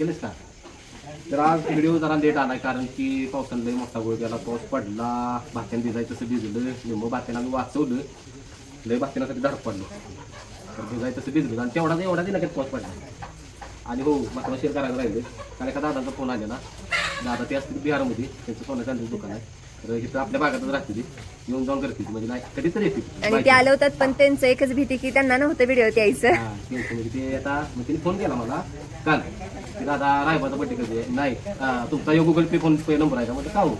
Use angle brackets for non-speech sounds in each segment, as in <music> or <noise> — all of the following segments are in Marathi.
केलंच का? तर आज व्हिडिओ जरा लेट आहे कारण की पावसानं लय मोठा गोळ गेला पाऊस पडला भात्यानं भिजायचं तसं भिजलं लिंबू भात्यानं आम्ही वाचवलं लय भात्यानासाठी धडक पडलं. तर भिजायचं तसं भिजलं आणि तेवढा एवढा दिला पाऊस पडला. आणि हो मात्र शेअर करायला राहिले कारण एका दादाचा फोन आलेला. दादा ते असतील बिहारमध्ये त्यांचं सोनं चांदीचं दुकान आहे. तर इथं आपल्या भागातच राहते ती. येऊन जाऊन करते ती. म्हणजे नाही कधीतरी येते आणि ते आले होतात पण त्यांचं एकच भीती की त्यांना नव्हतं व्हिडिओ यायचं. हा, त्यांचं म्हणजे ते आता मग तिने फोन केला मला काल. की दादा रायबाचा बड्डे कधी आहे? नाही. हा, तुमचा यो Google Pay PhonePe number आहे का? म्हणजे का हो?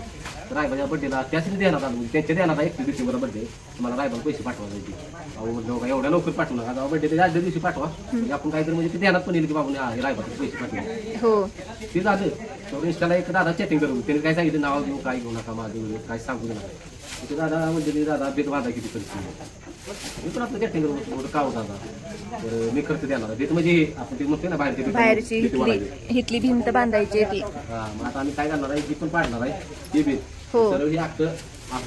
रायबाच्या बड्डेला त्याच देणार आला. त्यांच्या देणार एकतीस डिसेंबर बड्डे तुम्हाला रायबाला पैसे पाठवा जायचे अहो एवढ्या लवकर पाठवू नका बड्डे त्याच्या आदल्या दिवशी पाठवा. म्हणजे आपण काहीतरी म्हणजे ते ध्यानात पण येईल की बाबा रायबाचे पैसे पाठवले हो. ते झालं. तर इंस्टाला एक दादा चॅटिंग करू त्याने काय सांगितलं? नाव घेऊ काय घेऊ नका माझं काय सांगू नका. ते दादा म्हणजे मी दादा बेत वादा किती करते मी पण आपलं चॅटिंग करू म्हणतो, का हो दादा? मी खर्च देणार बेत म्हणजे आपण ते म्हणतो ना बाहेरची बाहेरची. हिथली भिंत बांधायची ती. हा मग आता आम्ही काय करणार आहे? ती पण पाडणार आहे ते बेत. हो. हे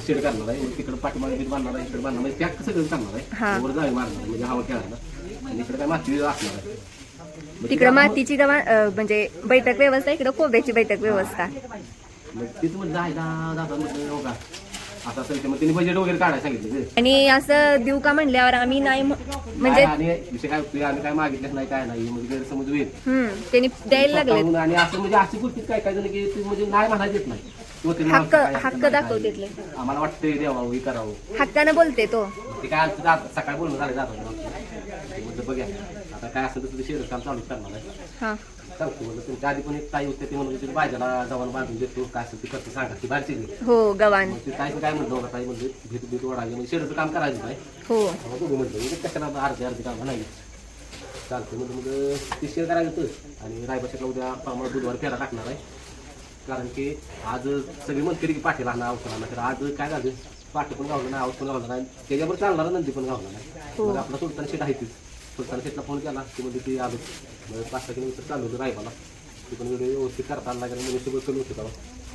शेड करणार आहे. तिकडे पाठीमागे बेत बांधणार आहे इकडे बांधणार म्हणजे ते अख्खं सगळं करणार हा. आहे वर जाळी मारणार आहे, म्हणजे हवा खेळायला. आणि इकडे काय माती असणार आहे. मग तिकडं तिकडं मातीची गवा अं, म्हणजे बैठक व्यवस्था इकडं कोब्याची बैठक व्यवस्था. मग तिथं जायला दादा म्हटलं हो का मग तिने बजेट वगैरे काढायला सांगितलं ते. आणि असं देऊ का म्हणल्यावर आम्ही नाही म्ह- म्हणजे काय आणि विषय काय होतोय आम्ही काय मागितलं नाही काय नाही म्हणजे गैरसमज होईल. हम्म त्यांनी द्यायला लागले स्वतःहून आणि असं म्हणजे अशी गोष्टी काय काय जण की ते म्हणजे नाही म्हणायला येत नाही. किंवा ते हक्क- माणसं काय हक्क असं नाही दाखवतेत काय. लय. आम्हाला वाटतंय द्यावं हे करावं. हक्कानं बोलते तो. ते काय आमचं जात सकाळी बोलणं झालं जातं म्हणजे बघ्या आता काय असेल तसं शेअर काम चालू करणार आहे. हा. सांगतो म्हणलं तुमच्या आधी पण एक ताई होते ते म्हणून बायजाला जवान बांधून देतो काय असेल ते करतो सांगा ती बाहेरची नाही. हो गवान मग ते ताई काय म्हणलं होतं ताई म्हणजे भीत भीत वाढायची म्हणजे शेअरचं काम करायचं नाही हो. मग तुम्ही म्हटलं म्हणजे कशाला अर्धे अर्धे काम नाही चालतं म्हणजे मग ते शेअर करायचं होतं आणि रायबाच्या उद्या आम्हाला बुधवार फेरा टाकणार आहे. कारण की आज सगळी म्हणते की पाठीला आणा औषध आणा तर आज काय झालं? पाठी पण गावलं नाही औषध पण गावलं नाही. त्याच्यावर चालणार नंदी पण गावलं नाही मग आपला सुलतान शेट आहे तीच सुलतान शेटला फोन केला. की म्हणजे ती आलो. मग पाच सहा किलोमीटर चालू होतं रायबाला. ती पण व्हिडिओ व्यवस्थित करता आला लागेल म्हणजे सगळं कमी होतं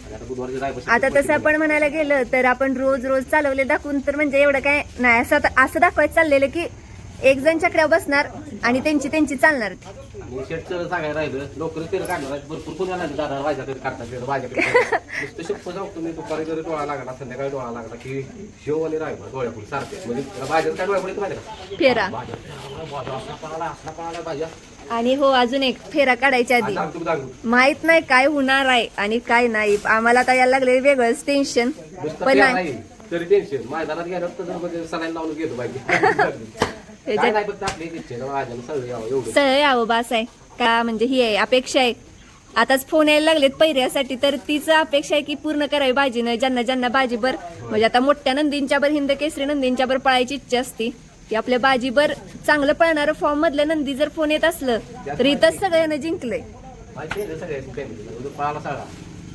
आणि आता बुधवारची रायबा आता तसं आपण म्हणायला गेलं तर आपण रोज रोज चालवले दाखवून तर म्हणजे एवढं काय नाही. असं असं दाखवायचं चाललेलं की एक जण चकड्यावर बसणार आणि त्यांची त्यांची चालणार. आणि शेटचं सांगायला राहिलं लवकर तेल काढणार आहे भरपूर कोणी आला दादा माझ्याकडे काढतात माझ्याकडे <laughs> नुसतं शप्प सांगतो मी दुपारी जरी डोळा लागला संध्याकाळी डोळा लागला की शेव आणि रायबा डोळ्यापुढे सारखे. म्हणजे काय डोळ्यापुढे फेरा. भाज्या. आणि हो अजून एक फेरा काढायच्या आधी. माहीत नाही काय होणार आहे आणि काय नाही. आम्हाला आता यायला लागले वेगळंच टेन्शन पण नाही. तरी टेन्शन मैदानात गेल्यावर तर लावून घेतो <laughs> काय नाही फक्त आपली इच्छा आहे, भाज्याला सगळं यावं एवढं. सळ यावं बास आहे. का म्हणजे ही आहे अपेक्षा आहे. आताच फोन यायला लागलेत पैऱ्यासाठी तर तीच अपेक्षा आहे की पूर्ण करावी बाजीनं ज्यांना ज्यांना बाजीबर म्हणजे आता मोठ्या नंदींच्यावर हिंद केसरी नंदींच्यावर पळायची इच्छा असते की आपल्या बाजीबर चांगलं पळणारं फॉर्म मधल्या नंदी जर फोन येत असलं तर इथंच सगळ्यांना जिंकलंय. माहिती आहे ना सगळ्याची फॅमिलीला पळाला सगळा.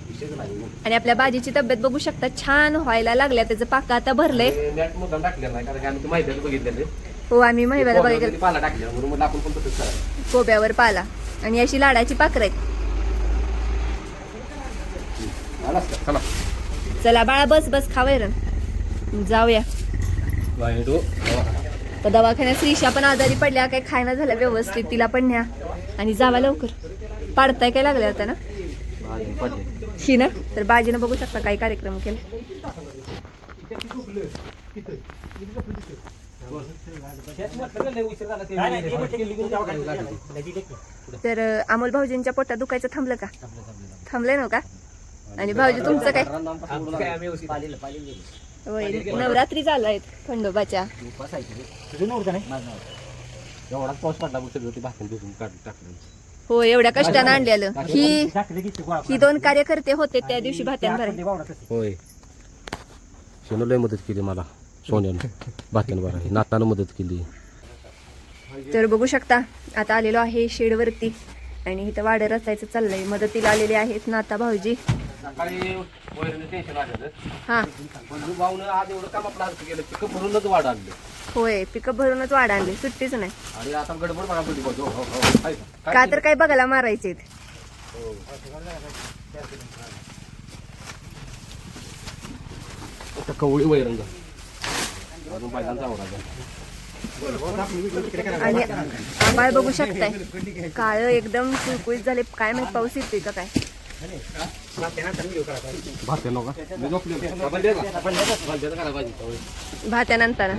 विषयच नाही मग. आणि आपल्या बाजीची तब्येत बघू शकता छान व्हायला लागल्या त्याचं पाका आता भरलंय. मॅट टाकलेला नाही कारण की आम्ही ते माहिती बघितलेले हो आम्ही महिन्याला बघायला पाला टाकलेला म्हणून म्हणलं आपण पण तसंच करायचं कोब्यावर पाला. आणि अशी लाडाची पाखर आहेत. आलास का चला. चला बाळा बस बस खावैरण जाऊया. वाईडो तर दवाखान्यात श्रीषा पण आजारी पडल्या काही खायना झाल्या व्यवस्थित तिला पण न्या. आणि जावा लवकर. पाडताय काय लागले आता ना? शी ना? तर बाजीनं बघू शकता काय कार्यक्रम केला. तर अमोल भाऊजींच्या पोटात दुखायचं थांबलं का? थांबलंय ना का? आणि भाऊजी तुमचं काय? नवरात्री चालू आहेत खंडोबाच्या. हो एवढ्या कष्टानं आणलेलं. ही ही दोन कार्यकर्ते होते त्या दिवशी भात्यान होय. मदत केली मला. सोन्यानं. भात्यानं बरं नातानं मदत केली. तर बघू शकता आता आलेलो आहे शेडवरती. आणि इथं वाडं रचायचं चाललंय. मदतीला आलेले आहेत नाता भाऊजी. सकाळी वैरण टेन्शन आलेलं हा. पण भाऊन आज एवढं काम आपलं अर्थ केलं पिकं भरूनच वाढ आणलं. होय पिकअप भरूनच वाढ आणली. सुट्टीच नाही. हो, हो, हो. का? तर काय बघायला मारायचे कवळी वैरण आणि आंबाळ बघू शकताय. काळ एकदम कुळकुळीत झाले. काय माहीत पाऊस येतोय का काय? भात्यानंतर.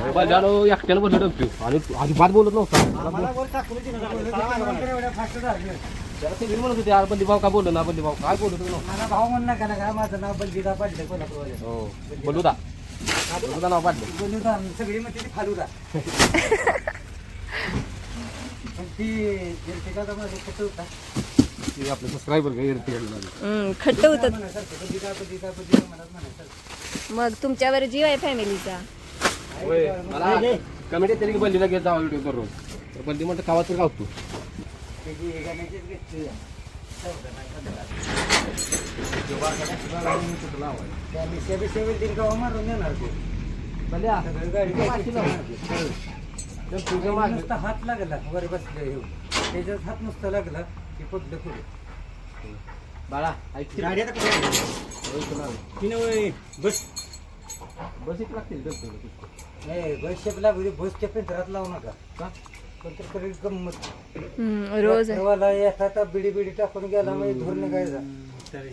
अजिबात बोलत नव्हता. म्हणत होते बंदी भाऊ का बोललो ना? बंदी भाऊ काय बोलत भाऊ का माझं नाव पाडलं कोल्हापूर हो नाव पाडलं सगळी फालुदा पण ती एर्टिगा माझं होता ते आपले सबस्क्रायबर काय हम्म, खट्ट होत म्हणासारखं कधी कधी कधी म्हणत मग तुमच्यावर जीव आहे फॅमिलीचा. मला कमेंट येते की बंदीला घेत जावा व्हिडिओ करून. तर बंदी म्हणतं खावा तर गावतो त्याची हे गाण्याचीच नुसता हात लागला वर बसले त्याच्यात हात नुसता लागला की पडलं पुढे बाळा ऐक. गाडी आता. आहे? बस बस एक लागतील. नाही बस शेप लागू बसच्या पेंटरात लावू नका का? करेल गंमत हम्म, रोज आहे. एखादा बिडी बिडी टाकून गेला मग धुर निघायचा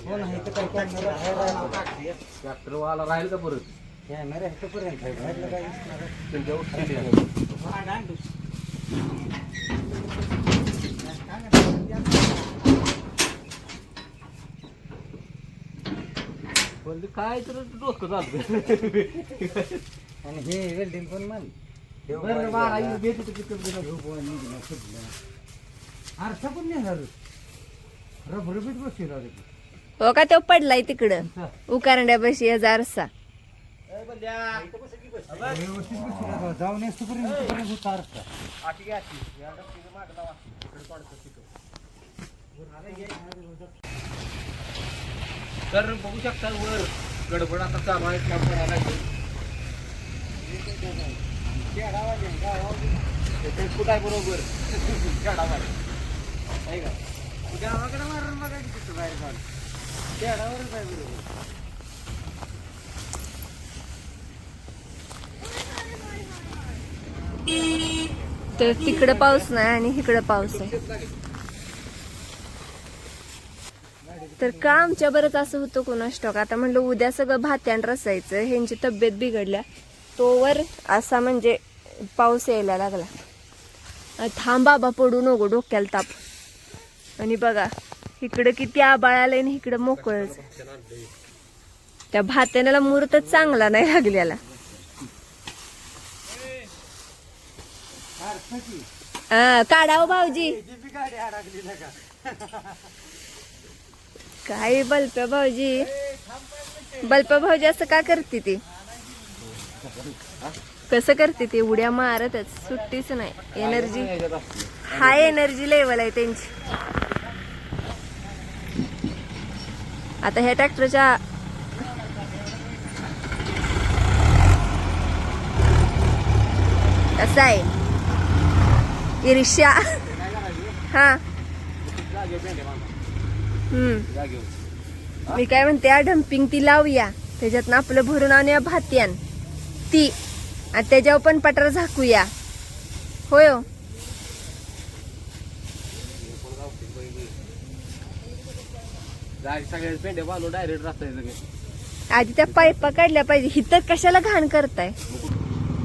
हो नाही तर काय कॅमेरा बाहेर राहिला. ट्रॅक्टरवाला राहील का परत कॅमेरा इथपर्यंत आहे बाहेरलं काय दिसणार आहे? काय तर डोकं चालतं आणि हे वेल्डिंग पण मान हे बरं. हे हे नेणार रबरबीत. हो का तो पडलाय तिकडं. उकारंड्यापाशी व्यवस्थित. जाऊन तिकडे होता आरसा तर बघू शकता वर. गडबड आता चालू आहे काम करायला लागेल. बरोबर मारून बघा की तिथं बाहेर आहे बरोबर तर तिकडं पाऊस नाही आणि इकडं पाऊस आहे. तर का आमच्या बरंच असं होतं कोणा स्टॉक आता म्हणलं उद्या सगळं भात्यान रसायचं ह्यांची तब्येत बिघडल्या. तोवर असा म्हणजे पाऊस यायला लागला. थांबाबा थांब बाबा पडू नको डोक्याला ताप. आणि बघा इकडं किती आबाळ आलंय आणि इकडं मोकळच त्या भात्याला मुहूर्तच चांगला नाही लागलेला. काढाव हो भाऊजी. काही गाडी काय बल्प्या भाऊजी. बल्प भाऊजी असं का करते ती? कसं करते ते? उड्या मारतच. सुट्टीच नाही. एनर्जी हाय एनर्जी लेवल आहे त्यांची. आता ह्या ट्रॅक्टरच्या कसं आहे? ईर्ष्या हा. हम्म. मी काय म्हणते डम्पिंग ती लावूया. त्याच्यातनं आपलं भरून आणूया भात्यान. ती. आणि त्याच्यावर पण पटर झाकूया. होय हो. आधी त्या पाईपा काढल्या पाहिजे. हिथं कशाला घाण करताय?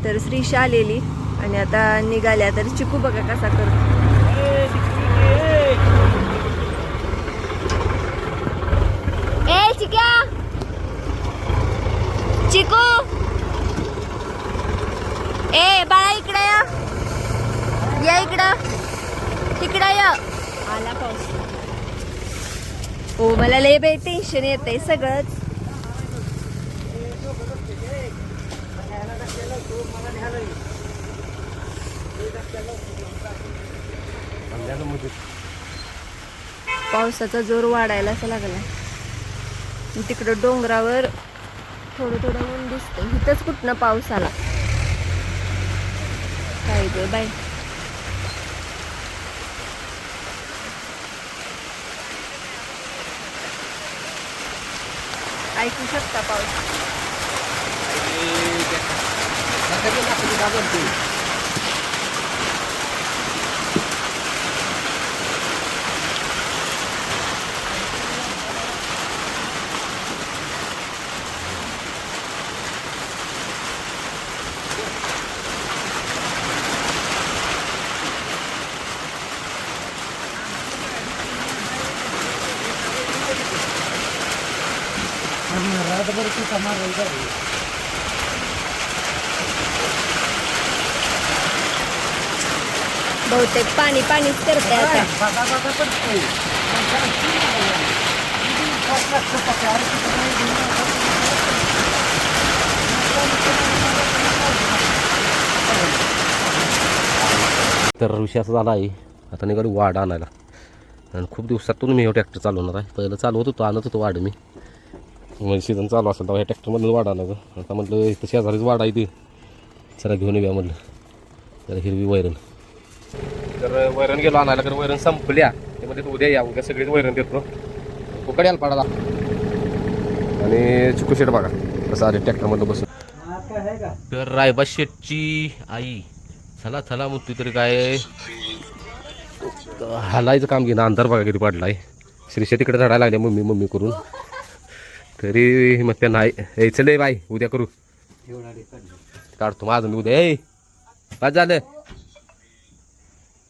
तर श्रीषा आलेली आणि आता निघाल्या. तर चिकू बघा कसा करतो. ए चिक्या! चिकू! ए बाळा इकडे या. या इकडं. तिकडं या. आला पाऊस. हो मला लय बाई टेन्शन येतंय सगळंच. अंड्याचं मध्ये पावसाचा जोर वाढायला असं लागला तिकडं डोंगरावर थोडं थोडं ऊन दिसतंय. इथंच कुठनं पाऊस आला? काय ग बाय ऐकू शकता पाऊस आता ते नाकाची डाग आणते. तिथं मारायला जाऊ. बहुतेक पाणी पाणीच करते आता. तर विषय असा झाला आहे. आता निघालो वाढ आणायला. आणि खूप दिवसातून मी हे ट्रॅक्टर चालवणार आहे. पहिलं चालवत होतो आणत होतो वाढ मी. म्हणजे सीझन चालू असेल तेव्हा ह्या ट्रॅक्टरमधून वाढ गं आता म्हटलं इथं शेजारीच वाढ आहे ती. जरा घेऊन येऊया म्हटलं. जरा हिरवी वैरण. तर वैरण गेलो आणायला तर वैरण संपल्या ते उद्या या उद्या सगळीच वैरण देतो. उकड्याला पाडाला आणि चिकूशेट बघा कसं आले ट्रॅक्टरमधलं बसून. तर रायबा शेटची आई. चला चला म्हणतोय तरी काय? हालायचं काम घेणं. अंधार बघा किती पडलाय. श्रीशा तिकडे झाडायला लागल्या मम्मी मम्मी करून. तरी मग त्या नाही ए चल ए बाई उद्या करू. काढतो माझं मी उद्या. ए बाद झालं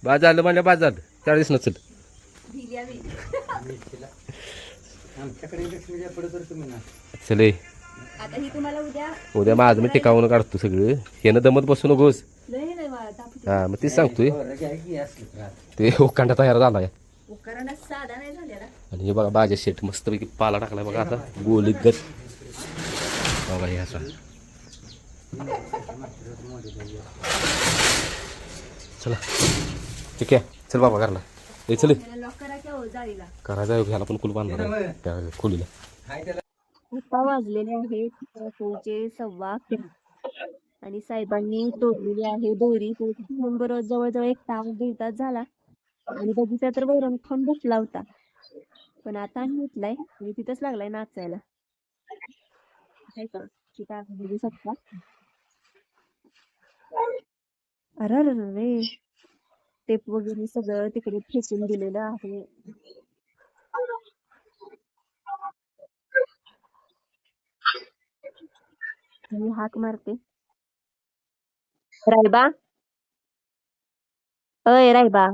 बाद झालं म्हणजे बाद झालं चाळीस नचल आमच्याकडे चल उद्या माझं मी टिकावून काढतो सगळं. यानं दमत बसू नकोस. हा मग तेच सांगतोय. ते ओकांडा तयार झालाय. आणि हे बघा बाजा शेट मस्तपैकी पाला टाकला बघा आता. गोली गत. बघा हे असा. चला. ठीक आहे. चल बाबा घरला. ए चल लॉक करा की हो ह्याला पण कुल बांधणार त्या खोलीला. आता वाजलेले आहेत रात्रीचे सव्वा आणि साहेबांनी तोडलेली आहे दोरी. बरोबर जवळजवळ एक तास दीड तास झाला. आणि बगीचा तर वैरण खाऊन बसला होता. पण आता आणि उठलाय. आणि तिथंच लागलाय नाचायला. आहे का बघू शकता? अरे अरे रे. टेप वगैरे सगळं तिकडे फेकून दिलेलं आहे. मी हाक मारते. रायबा? अय रायबा.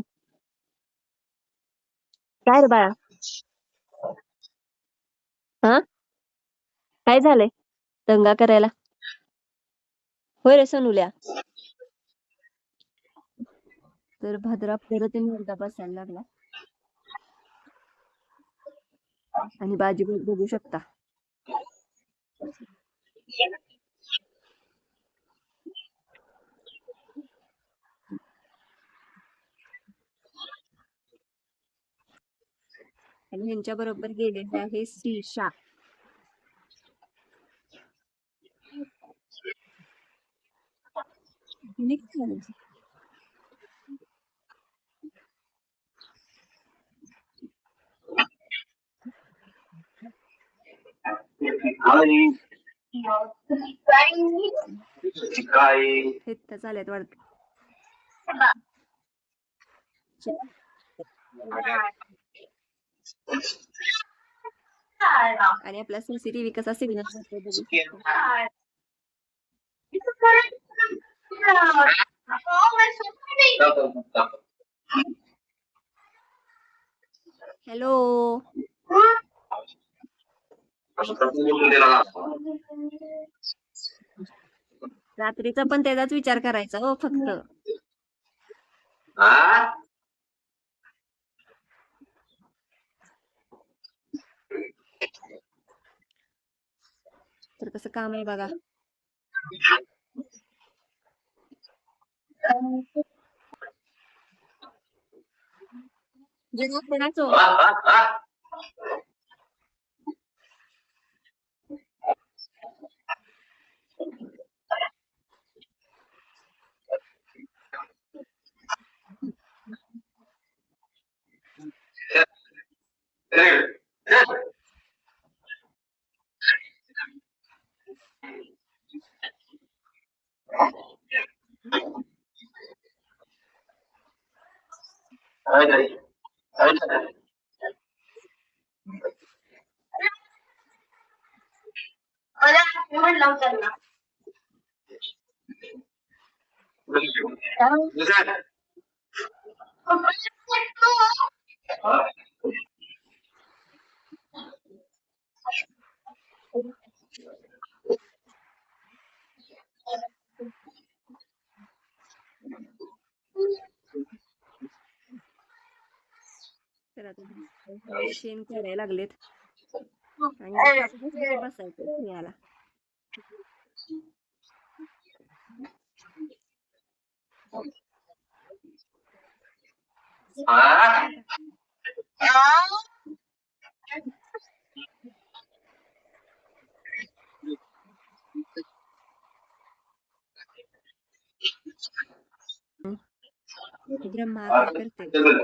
काय रे बाळा? हा? काय झालंय? दंगा करायला? होय रे सनुल्या. तर भद्रा परत मुलगा एकदा बसायला लागला. आणि बाजी बघू शकता. आणि ह्यांच्या बरोबर गेलेले आहे? हे चालत वाटत आणि आपला सीसीटीव्ही कसा सिग्नल हॅलो रात्रीचा पण त्याचाच विचार करायचा हो फक्त. तर कसं काम आहे बघा जे कोणाचो शेण करायला लागलेत आणि आता बसायचं खेळायला ब्रह्मा काय करते ब्रह्मा इकडे.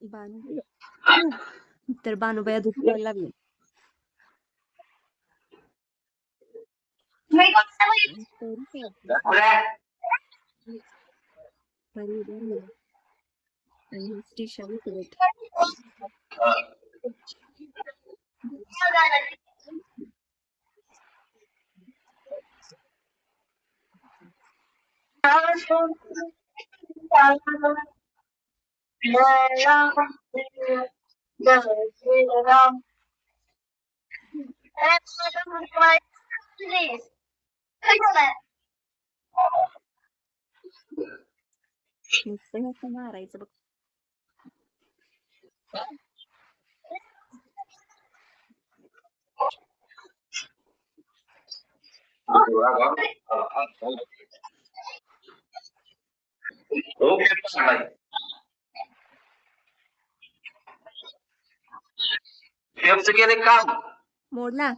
बानू. तर बानूबाया दूध प्यायला लागले. परी धरली. आणि स्टिशा विकलेत. नुसतं ह्याचं मारायचं बघ शेफचं केलं काम मोडला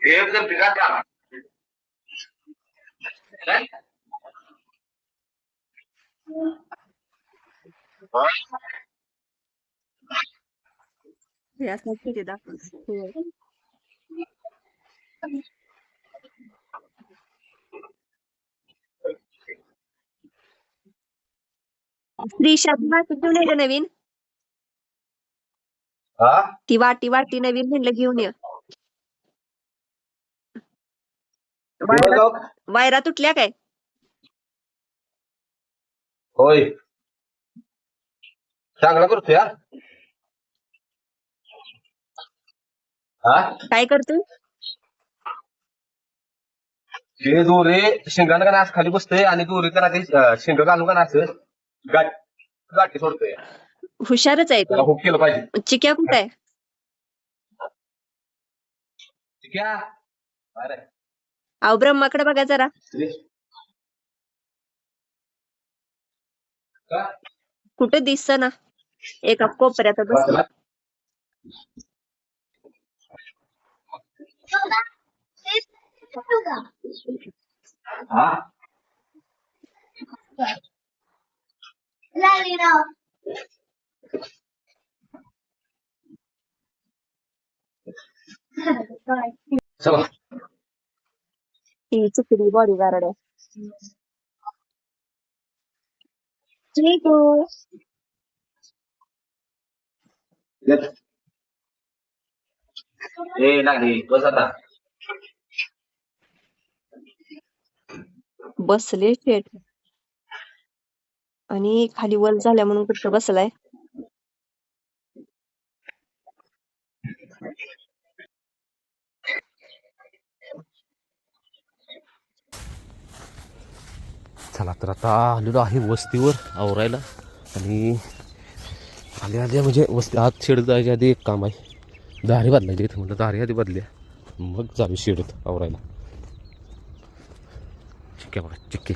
शेफ जर हे असं किती दाखव. स्त्रीशा वाटी घेऊन ये नवीन? हा? ती वाटी वाटी नवीन म्हणलं घेऊन ये. वायरा वायरा तुटल्या काय? होय. चांगला करतो यार हा काय करतोय हे दोरे शेंगाला का नास खाली बसतंय आणि दोरे करा ते अं, शेंग घालून का नास गाठ गाठी सोडतोय. हुशारच आहे तो. हुक केलं पाहिजे. चिक्या कुठं आहे? ठीक आहे अरे. अहो ब्रह्माकडे बघा जरा. का? कुठं दिसत ना? एका कोपऱ्यात बस वाचला? हा चला ही चुकली बॉडी गार्ड आहे चिकू येत. ए लागली बस आता. बसले शेट आणि खाली वल झाल्या म्हणून कुठं बसलाय? चला तर आता आलेलो आहे वस्तीवर आवरायला. आणि आल्या आल्या म्हणजे वस्ती आत शेड जायच्या आधी एक काम आहे. दारी बदलायची इथं म्हटलं दारी आधी बदल्या मग जावी शिडत आवरायला. चिक्के बघा चिक्के.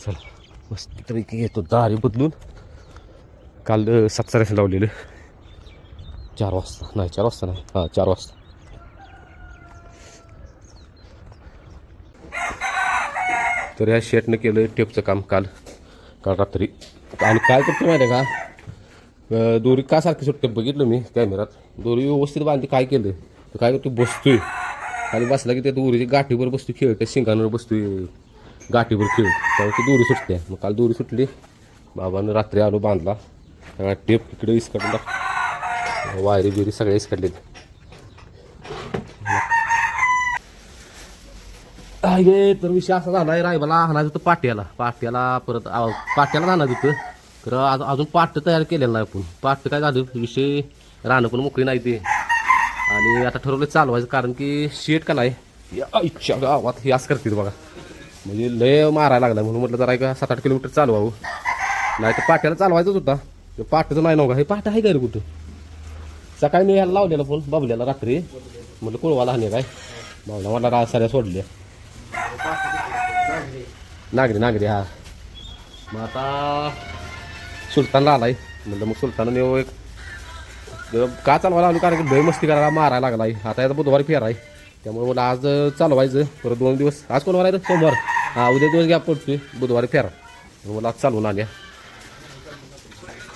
चला मस्त तरीके येतो दारी बदलून. काल अं, सात लावलेलं. चार वाजता. नाही चार वाजता नाही. हां चार वाजता. तर या शेटनं केलं टेपचं काम काल. काल रात्री. आणि काय करतो माहिती आहे का दोरी का सारखी सुटते बघितलं मी कॅमेरात दोरी व्यवस्थित बांधते काय केलं तर काय करतो बसतोय. आणि बसला की त्या दोरीची गाठीवर बसतो खेळ त्या शिंगांवर बसतोय. गाठीवर खेळ. त्यामुळे ती दोरी सुटते. मग काल दोरी सुटली. बाबानं रात्री आलो बांधला. टेप इकडे इसकडला वायरी बिरी सगळे इसकडलेत काय गे तर विषय असा झालाय रायबाला आणायचं होतं पाट्याला. पाट्याला परत पाट्याला आणायचं होतं. तर आज अजून पाट तयार केलेलं नाही आपण. पाट काय झालं विषय राहणं पण मोकळी नाही ते. आणि आता ठरवलं चालवायचं कारण की शेट का नाही? या इच्छा गावात हे असं करते बघा. म्हणजे लय मारायला लागला म्हणून म्हटलं जरा एक सात आठ किलोमीटर चालवावं. नाही तर पाट्याला चालवायचंच होता. ते पाट्याचं नाही नव्हता हे पाट आहे का रे कुठं? सकाळी मी ह्याला लावलेला फोन बाबल्याला रात्री. म्हटलं कोळवाला हाणे काय? बाबला मला राज साऱ्या सोडल्या. नागरी नागरी हा. मग आता सुलतानला आलाय. म्हणलं मग सुलतान एक. का चालवायला आलो? कारण की भय मस्ती करायला मारायला लागलाय. आता याचा बुधवारी फेराय आहे. त्यामुळे मला आज चालवायचं. परत दोन दिवस. आज कोण आहे सोमवार. हा उद्या दिवस गॅप पडतोय. बुधवारी फेरा. मला आज चालवून आल्या.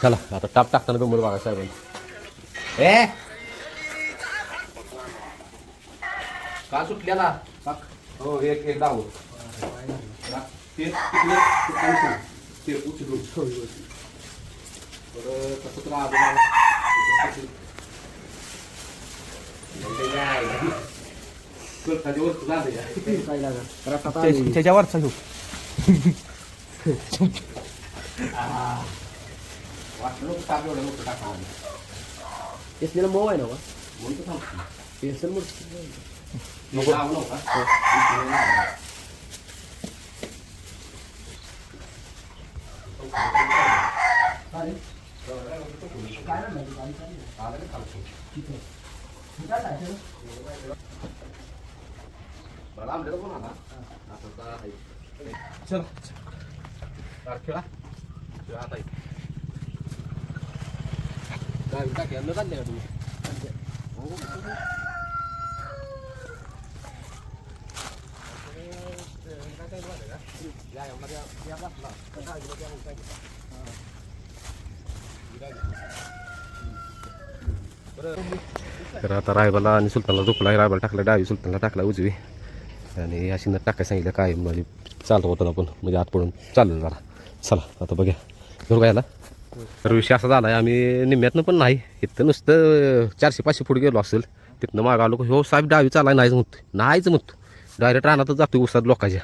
चला आता टाप टाकताना गंमत बघा साहेबांनी ए! का सुटल्याला? हो एक एक डाव ते तिकडे ते उचलून बरं तसं तर आजोबा त्याच्या वस्तू झाले त्याच्यावरचा घेऊ वाटलं नको टाक एवढं नको टाका तेसलेला मऊ आहे ना बा? म्हणून तर थांबतो पेन्सिल मग नको लावू नका मला आमल्याला कोण आला आता तर आहे. चल चार खेळा खेळा आता आहे. काय टाक्या न काढले का तुम्ही तर आता रायबाला आणि सुलतानला झोपला रायबाला टाकला डावी सुलतानला टाकला उजवी. आणि अशी न टाकाय सांगितलं काय म्हणजे चालतो होतं आपण म्हणजे आत पडून चाललं जरा. चला आता बघ्या. घेऊ का याला. तर विषय असा झाला आहे आम्ही निम्म्यातनं पण नाही. इथं नुसतं चारशे पाचशे फूट गेलो असेल तिथनं मागा आलो हो साहेब डावी चालाय नाहीच म्हणतो नाहीच म्हणतो डायरेक्ट रानातच जातो उसात लोकांच्या.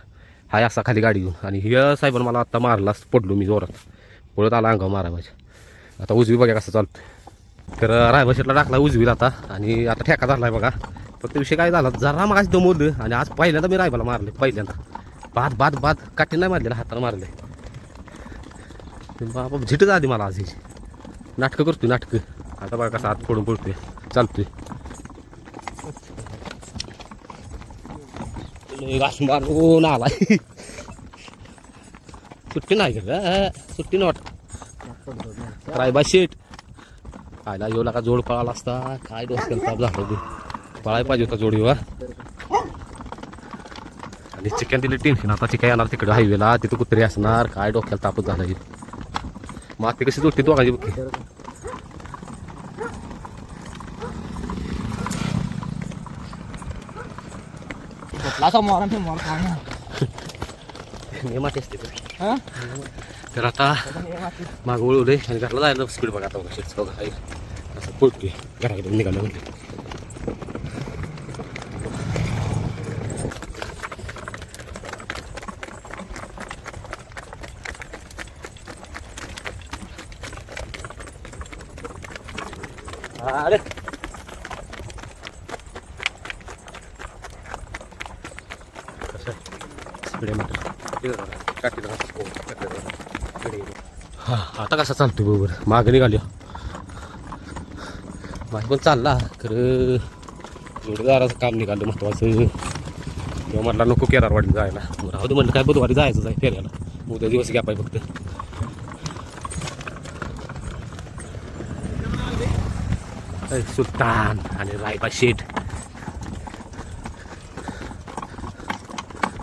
हाय असा खाली गाडी घेऊन. आणि हे साहेबांना मला आत्ता मारला पडलो मी जोरात. पळत आला अंगावर मारा माझ्या आता उजवी बघा कसं चालतं तर रायबशेटला टाकला उजवीला आता. आणि आता ठेका झालाय बघा. फक्त विषय काय झाला? जरा मग दमवलं. आणि आज पहिल्यांदा मी रायबाला मारले पहिल्यांदा. बाद बाद बाद. काठी नाही मारलेला हाताला मारले. बाबा झिटच आधी मला आज ही. नाटकं करतोय नाटकं. आता बघा कसं हात फोडून पडतोय. चालतोय. घास मारून आलाय. सुट्टी नाही का सुट्टी नॉट रायबा शेट खायला येऊ लागा जोड पळाला असता. काय डोसक्याला ताप झाला ते पळायला पाहिजे होता जोड येवा आणि चिकन दिली टेन्शन आता चिकन येणार तिकडे हायवेला तिथं कुत्री असणार. काय डोक्याला तापच झाला माती कशी जोडते दोघांची बघ असा मारा ते मार काय हे माती असते तर. हा आता मागं वळवलंय आणि घरला जायला स्पीड बघा आता बघा हाय. असं पळतोय घराकडे निघालं म्हणजे हा आता कसा चालतोय बरोबर मागं निघाली. माझी पण चालला खरं जोडदाराचं काम निघालं महत्वाचं. तेव्हा म्हटलं नको केरारवाडीला जायला. राहू दे म्हटलं काय बुधवारी जायचं जाय फेऱ्याला उद्या दिवस घ्या पाहिजे फक्त. सुलतान आणि रायबा शेठ.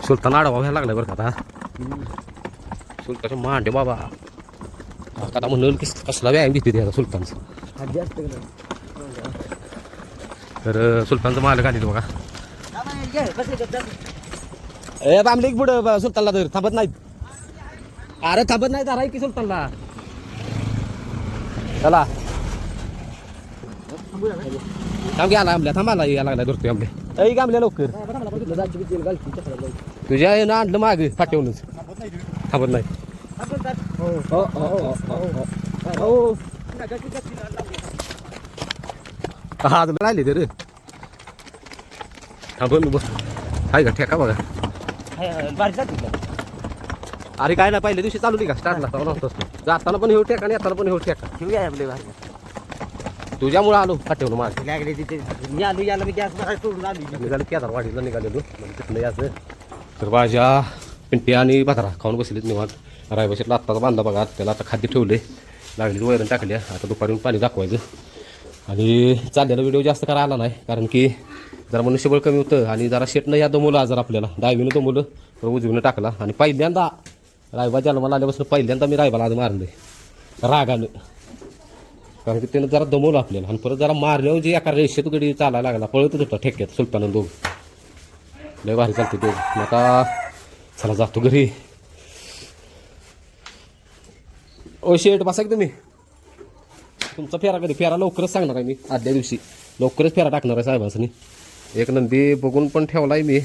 सुलतान आडवा व्हायला लागलाय बरं का आता सुलतानचे मांडे बाबा आता म्हणलं की कसला व्यायाम घेते ते आता सुलतानचा तर सुलतानचं मालक आले बघा नाही ए थांबले की पुढं सुलतानला तर थांबत नाहीत अरे थांबत नाही धराय की सुलतानला चला थांब घ्या आमल्या थांबाला या लागला धरतोय आमल्या ऐ आमल्या लवकर तुझ्या ना आणलं माग फाटेवूनच थांबत नाही. हो, हो, हो, हो, हो. हा. राहिले ते रे. थांबून बस आहे का ठेका बघा. अरे काय ना पहिल्या दिवशी चालू नाही का? स्टार्टला जाताना पण हेऊ ठेका आणि येताना पण हेऊ ठेका. तुझ्यामुळे आलो फाटेवून माग. लागले तिथे. मी आलो याला मी गॅस सोडून आलो. निघालं केदार वाडीला निघालेलो. म्हणजे तिथनं याचं तर भाज्या पिंटी आणि भातारा खाऊन बसलेत निवांत. रायबाशीतला आत्ताचा बांधला बघा त्याला आता खाद्य ठेवले. लागलेली वैरण टाकली. आता दुपारी पाणी दाखवायचं. आणि चाललेला व्हिडिओ जास्त करा आला नाही कारण की जरा मनुष्यबळ कमी होतं आणि जरा शेटनं या दमवलं आजार जरा आपल्याला. डावीनं दमवलं तर उजवीनं टाकला. आणि पहिल्यांदा रायबा जन्माला आल्यापासून पहिल्यांदा मी रायबाला आज मारले रागानं. कारण की त्यानं जरा दमवलं आपल्याला. आणि परत जरा मारल्यावर जे एका रेषेत गडी चालायला लागला पळतच होता ठेक्यात सुलतानं दोघं लय भारी चालते ते मग आता चला जातो घरी ओ शेट बसा की तुम्ही तुमचा फेरा कधी फेरा लवकरच सांगणार आहे मी आदल्या दिवशी लवकरच फेरा टाकणार आहे साहेबांनी एक नंदी बघून पण ठेवला आहे मी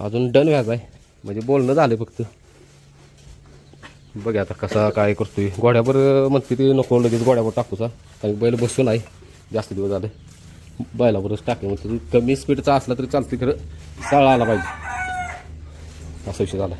अजून डन व्याज आहे म्हणजे बोलणं झालं फक्त बघ आता कसा काय करतोय गोड्यावर म्हणते ते नको लगेच गोड्यावर टाकूचा कारण बैल बसून आहे जास्त दिवस झाले बैलावरच टाकलं म्हणते. कमी स्पीडचा असला तरी चालते खरं. सळा आला पाहिजे. असा विषय झाला.